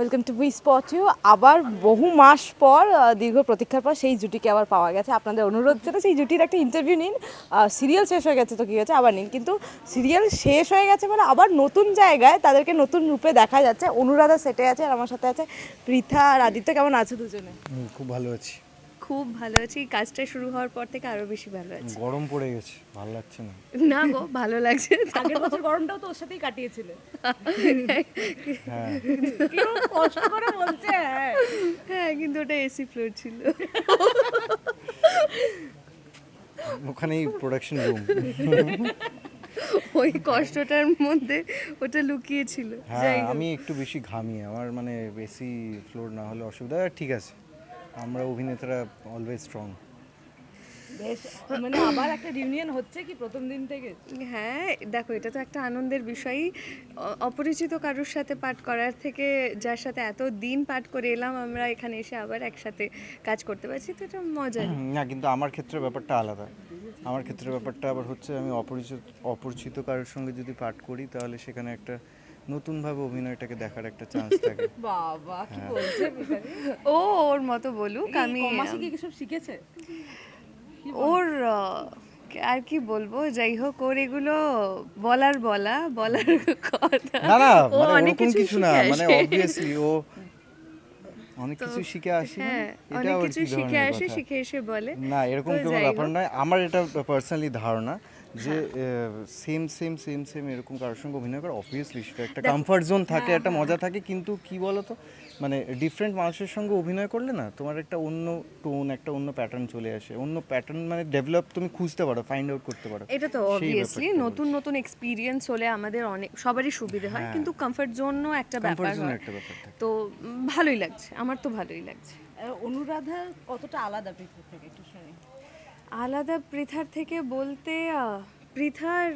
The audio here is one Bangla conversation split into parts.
Welcome to we spot you আবার বহু মাস পর দীর্ঘ প্রতীক্ষার পর সেই জুটিকে আবার পাওয়া গেছে। আপনাদের অনুরোধ ছিল সেই জুটির একটা ইন্টারভিউ নিন। সিরিয়াল শেষ হয়ে গেছে তো কী হয়েছে আবার নিন। কিন্তু সিরিয়াল শেষ হয়ে গেছে মানে আবার নতুন জায়গায় তাদেরকে নতুন রূপে দেখা যাচ্ছে। অনুরাধা সেটে আছে আর আমার সাথে আছে পৃথা আর আদিত্য। কেমন আছে দুজনে? খুব ভালো আছি। খুব ভালো আছি। কাজটা শুরু হওয়ার পর থেকে আরও বেশি ভালো আছি। গরম পড়ে গেছে ভালো লাগছে না? না গো ভালো লাগছে আগের বছর গরমটাও তো ওর সাথেই কাটিয়েছিলে। হ্যাঁ। কষ্ট করে বলছে হ্যাঁ। হ্যাঁ কিন্তু ওটা এসি ফ্লোর ছিল। ওখানেই প্রোডাকশন রুম ওই কষ্টটার মধ্যে ওটা লুকিয়ে ছিল হ্যাঁ আমি একটু বেশি ঘামি আমার মানে বেশি ফ্লোর না হলে অসুবিধা ঠিক আছে। আমরা অভিনেতারা অলওয়েজ স্ট্রং বেশ মানে আবার একটা রিউনিয়ন হচ্ছে কি প্রথম দিন থেকে? হ্যাঁ দেখো এটা তো একটা আনন্দের বিষয়ই। অপরিচিত কারোর সাথে পাঠ করার থেকে যার সাথে এত দিন পাঠ করে এলাম আমরা এখানে এসে আবার একসাথে কাজ করতে পারছি তো এটা মজার। না কিন্তু আমার ক্ষেত্রে ব্যাপারটা আলাদা। আমার ক্ষেত্রে ব্যাপারটা আবার হচ্ছে আমি অপরিচিত অপরিচিত কারোর সঙ্গে যদি পাঠ করি তাহলে সেখানে একটা নতুনভাবে অভিনয়টাকে দেখার একটা চান্স থাকে। বাবা কি বলছে ও ওর মতো বলুক আমি কমাসে কি সব শিখেছে? ওর আর কি বলব যাই হোক ওর এগুলো বলার বলা বলার কথা। না না মানে অনেক কিছু কিছু না শিখে মানে আসে। অবভিয়াসলি ও অনেক কিছু শিখে আসি। হ্যাঁ এটা অনেক কিছু শিখে আসে শিখে এসে বলে। না এরকম কোনো ব্যাপার নয়। আমার এটা পার্সোনালি ধারণা যে হ্যাঁ। সেম সেম সেম সেম এরকম কারোর সঙ্গে অভিনয় করা অবভিয়াসলি সেটা একটা কমফর্ট জোন থাকে হ্যাঁ, একটা মজা থাকে কিন্তু কি বলতো? মানে ডিফারেন্ট মানুষের সঙ্গে অভিনয় করলে না তোমার একটা অন্য টোন একটা অন্য প্যাটার্ন চলে আসে। অন্য প্যাটার্ন মানে ডেভেলপ তুমি খুঁজতে পারো ফাইন্ড আউট করতে পারো। এটা তো অবভিয়াসলি নতুন নতুন এক্সপিরিয়েন্স হলে আমাদের অনেক সবারই সুবিধে হয় হ্যাঁ। কিন্তু কমফর্ট জোনও একটা ব্যাপার কমফর্ট জোন একটা ব্যাপার তো ভালোই লাগছে আমার তো ভালোই লাগছে। আহ, অনুরাধা কতটা আলাদা পৃথিবী থেকে একটু শুনি। আলাদা পৃথার থেকে বলতে পৃথার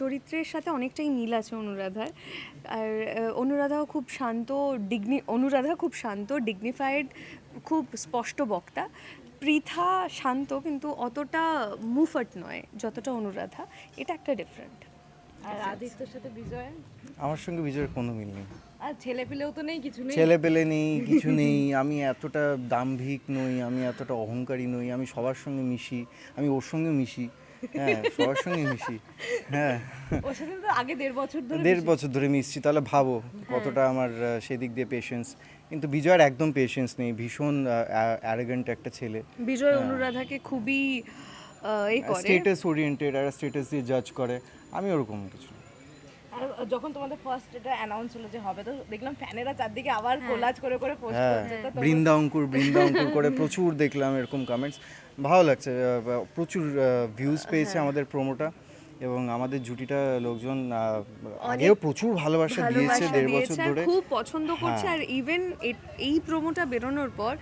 চরিত্রের সাথে অনেকটাই মিল আছে অনুরাধার। আর অনুরাধাও খুব শান্ত ডিগনি অনুরাধা খুব শান্ত ডিগনিফাইড খুব স্পষ্ট বক্তা। পৃথা শান্ত কিন্তু অতটা মুফট নয় যতটা অনুরাধা। এটা একটা ডিফারেন্ট আর আদিত্যর সাথে বিজয়? আমার সঙ্গে বিজয়ের কোনো মিল নেই। আর ছেলে পেলেও তো নেই কিছু নেই। ছেলে পেলে নেই কিছু নেই। আমি এতটা দাম্ভিক নই আমি এতটা অহংকারী নই আমি সবার সঙ্গে মিশি আমি ওর সঙ্গে মিশি। হ্যাঁ সবার সঙ্গে মিশি। হ্যাঁ। ওর সাথে তো আগে দেড় বছর ধরে দেড় বছর ধরে মিশছি তাহলে ভাবো কতটা আমার সেদিক দিয়ে পেশেন্স কিন্তু বিজয়ের একদম পেশেন্স নেই ভীষণ অ্যারোগেন্ট একটা ছেলে। বিজয় অনুরাধাকে খুবই স্টেটাস ওরিয়েন্টেড আর স্টেটাস দিয়ে জাজ করে আমি ওরকম কিছু। আর যখন তোমাদের ফার্স্ট এটা অ্যানাউন্স হলো যে হবে তো দেখলাম ফ্যানেরা চারদিকে আবার কোলাজ করে করে পোস্ট হ্যাঁ। করছে তো বৃন্দা অঙ্কুর বৃন্দা অঙ্কুর করে প্রচুর দেখলাম এরকম কমেন্টস ভালো লাগছে আহ, প্রচুর ভিউজ পেয়েছে আমাদের প্রোমোটা এবং আমাদের জুটিটা লোকজন আগেও প্রচুর ভালোবাসা দিয়েছে দেড় বছর ধরে। খুব পছন্দ করছে হ্যাঁ। আর ইভেন এই প্রোমোটা বেরোনোর পর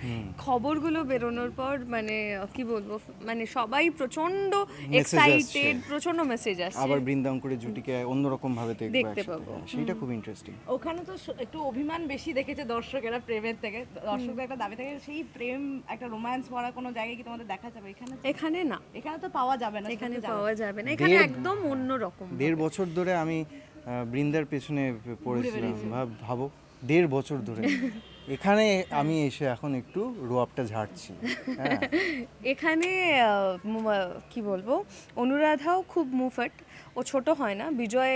খবরগুলো বেরোনোর পর মানে কি বলব মানে সবাই প্রচণ্ড এক্সাইটেড প্রচণ্ড মেসেজ আসছে। আবার বৃন্দা অঙ্কুরের জুটিকে অন্যরকম ভাবে দেখব দেখতে পাবো। সেটা সেইটা খুব ইন্টারেস্টিং ওখানে তো একটু অভিমান বেশি দেখেছে দর্শকেরা প্রেমের থেকে। দর্শকদের একটা দাবি থাকে সেই প্রেম একটা রোম্যান্স ভরা কোনো জায়গায় কি তোমাদের দেখা যাবে? এখানে এখানে না। এখানে তো পাওয়া যাবে না এখানে পাওয়া যাবে না। এখানে একদম অন্য রকম দেড় বছর ধরে আমি বৃন্দার পেছনে পড়েছিলাম ভাব- ভাবো দেড় বছর ধরে। এখানে আমি এসে এখন একটু রোয়াবটা ঝাড়ছি হ্যাঁ। এখানে কি বলব অনুরাধাও খুব মুফট ও ছোট হয় না বিজয়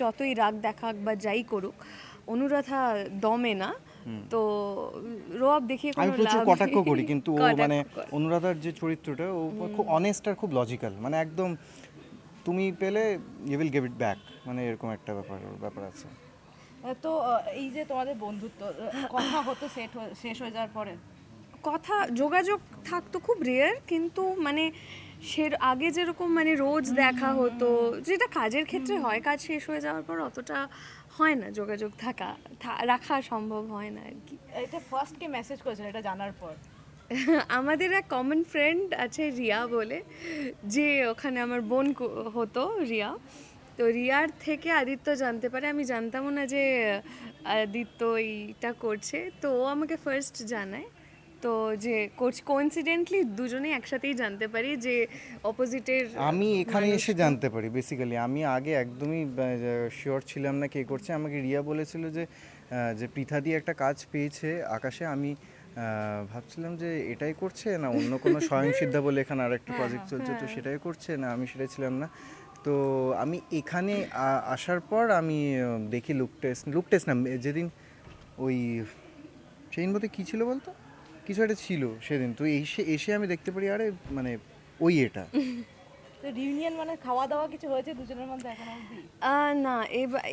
যতই রাগ দেখাক বা যাই করুক অনুরাধা দমে না। তো রোয়াব দেখিয়ে আমি প্রচুর কটাক্ষ করি কিন্তু ও মানে অনুরাধার যে চরিত্রটা ও খুব অনেস্ট আর খুব লজিক্যাল মানে একদম তুমি পেলে you will give it back মানে এরকম একটা ব্যাপার ব্যাপার আছে। তো এই যে তোমাদের বন্ধুত্ব কথা হতো সেট শেষ হয়ে যাওয়ার পরে? কথা যোগাযোগ থাকতো খুব রেয়ার কিন্তু মানে সে আগে যেরকম মানে রোজ দেখা হতো যেটা কাজের ক্ষেত্রে হয় কাজ শেষ হয়ে যাওয়ার পর অতটা হয় না যোগাযোগ থাকা থা- রাখা সম্ভব হয় না আর কি। এটা ফার্স্ট কে মেসেজ করেছিল এটা জানার পর। আমাদের এক কমন ফ্রেন্ড আছে রিয়া বলে যে ওখানে আমার বোন হতো রিয়া। তো রিয়ার থেকে আদিত্য জানতে পারে আমি জানতামও না যে আদিত্য এইটা করছে। তো ও আমাকে ফার্স্ট জানায় তো যে কোচ কোইন্সিডেন্টলি দুজনেই একসাথেই জানতে পারি যে অপোজিটের আমি এখানে এসে জানতে পারি বেসিক্যালি আমি আগে একদমই শিওর ছিলাম না কে করছে। আমাকে রিয়া বলেছিল যে যে পৃথা দিয়ে একটা কাজ পেয়েছে আকাশে আমি ভাবছিলাম যে এটাই করছে না অন্য কোনো স্বয়ংসিদ্ধা বলে এখানে আর একটা প্রজেক্ট চলছে তো সেটাই করছে না আমি সেটাই ছিলাম না। তো আমি এখানে আসার পর আমি দেখি লুক টেস্ট লুক টেস্ট না যেদিন ওই সেই মধ্যে কী ছিল বলতো? কিছু একটা ছিল সেদিন তো এসে এসে আমি দেখতে পারি আরে মানে ওই এটা। তো রিউনিয়ন মানে খাওয়া দাওয়া কিছু হয়েছে দুজনের মধ্যে এখন অবধি? না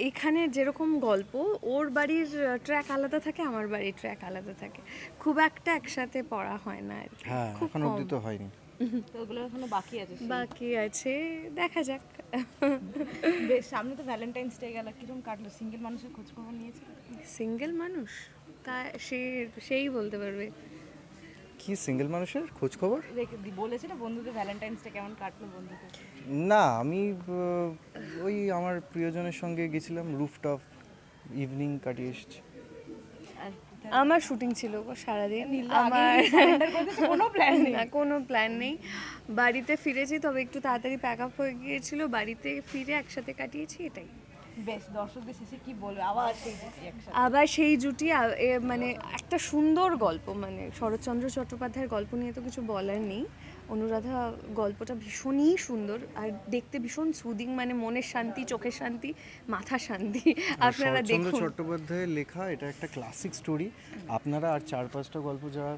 এখানে যেরকম গল্প ওর বাড়ির ট্র্যাক আলাদা থাকে আমার বাড়ির ট্র্যাক আলাদা থাকে। খুব একটা একসাথে পড়া হয় না আর কি। হ্যাঁ খুব এখন অবধি তো হয়নি। তো ওগুলো এখনও বাকি আছে বাকি আছে দেখা যাক। বেশ সামনে তো ভ্যালেন্টাইন্স ডে গেল কীরকম কাটলো? সিঙ্গেল মানুষের খোঁজ খবর নিয়েছে? সিঙ্গেল মানুষ? তা সে সেই বলতে পারবে। কি সিঙ্গেল মানুষের খোঁজ খবর দি- বলেছে না বন্ধুদের ভ্যালেন্টাইন্স ডে কেমন কাটলো বন্ধুদের? না আমি ওই আমার প্রিয়জনের সঙ্গে গেছিলাম রুফটপ ইভিনিং কাটিয়ে এসেছি। আমার শুটিং ছিল সারাদিন। আমার আমার কোনো প্ল্যান নেই। না কোনো প্ল্যান নেই। বাড়িতে ফিরেছি তবে একটু তাড়াতাড়ি প্যাক আপ হয়ে গিয়েছিল। বাড়িতে ফিরে একসাথে কাটিয়েছি এটাই। বেশ দর্শকদের শেষে কি বলবে? আবার সেই জুটি আবার সেই জুটি মানে একটা সুন্দর গল্প মানে শরৎচন্দ্র চট্টোপাধ্যায়ের গল্প নিয়ে তো কিছু বলার নেই। অনুরাধা গল্পটা ভীষণই সুন্দর আর দেখতে ভীষণ সুদিং মানে মনের শান্তি চোখের শান্তি মাথা শান্তি। আপনারা দেখুন। চট্টোপাধ্যায়ের লেখা এটা একটা ক্লাসিক স্টোরি আপনারা আর চার পাঁচটা গল্প যারা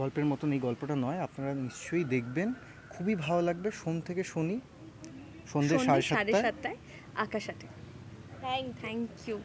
গল্পের মতন এই গল্পটা নয় আপনারা নিশ্চয়ই দেখবেন। খুবই ভালো লাগবে সোম থেকে শনি। সন্ধ্যে সাড়ে সাতটায়। আকাশ আটে। Thank thank you